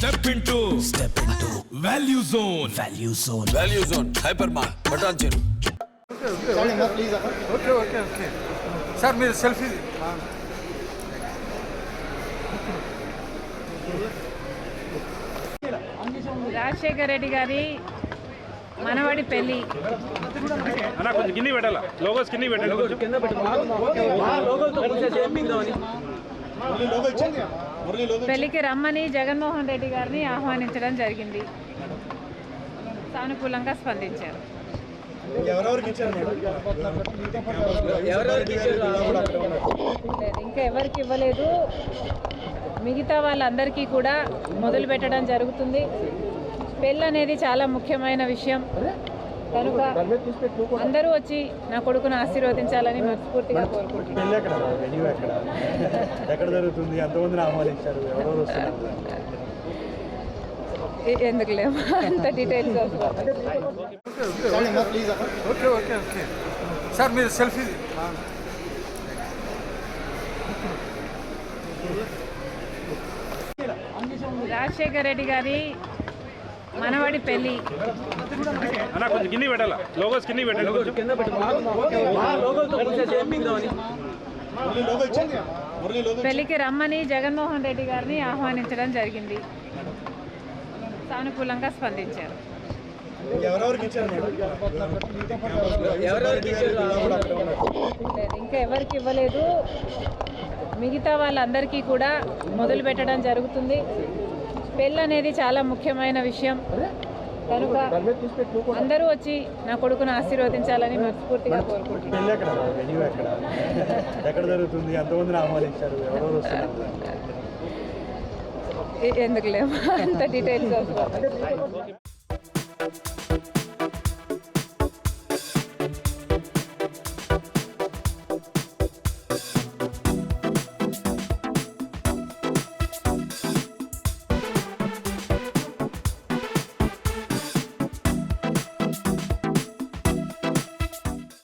Step into step into value zone value zone value zone hyper మార్ బటాన్ చెరు okay okay okay sir మీరు selfie Rajasekhara Reddy గారి మనవడి పెళ్ళి అన్న కొంచెం కింద పెట్టాలా లోగోస్ కింద పెట్టండి కొంచెం పెళ్ళికి రమ్మని జగన్మోహన్ రెడ్డి గారిని ఆహ్వానించడం జరిగింది. సానుకూలంగా స్పందించారు. ఇంకా ఎవరికి ఇవ్వలేదు. మిగతా వాళ్ళందరికీ కూడా మొదలు పెట్టడం జరుగుతుంది. పెళ్ళి అనేది చాలా ముఖ్యమైన విషయం. కనుక అందరూ వచ్చి నా కొడుకును ఆశీర్వదించాలని మనస్ఫూర్తిగా కోరుకుంటున్నాను. పెళ్ళి ఎక్కడ? వెన్యూ ఎక్కడ? ఎక్కడ జరుగుతుంది? ఎంతమందిని ఆహ్వానించారు? ఎవరెవరు వస్తున్నారు? ఎ- ఎందుకు లేవు? అంత డీటెయిల్స్ సార్ మీరు సెల్ఫీ రాజశేఖర రెడ్డి గారి మనవడి పెళ్ళి అన్న కొంచెం కింద పెట్టాలా? లోగోస్ కింద పెట్టండి కొంచెం. పెళ్ళికి రమ్మని జగన్మోహన్ రెడ్డి గారిని ఆహ్వానించడం జరిగింది. సానుకూలంగా స్పందించారు. ఇంకా ఎవరికి ఇవ్వలేదు. మిగతా వాళ్ళందరికీ కూడా మొదలు పెట్టడం జరుగుతుంది. పెళ్ళి అనేది చాలా ముఖ్యమైన విషయం. కనుక అందరూ వచ్చి నా కొడుకును ఆశీర్వదించాలని మనస్ఫూర్తిగా కోరుకుంటున్నాను. పెళ్ళి ఎక్కడ? వెన్యూ ఎక్కడ? ఎక్కడ జరుగుతుంది? ఎంతమందిని ఆహ్వానించారు? ఎవరెవరు వస్తున్నారు. ఎ- ఎందుకు లేవు అంత డీటెయిల్స్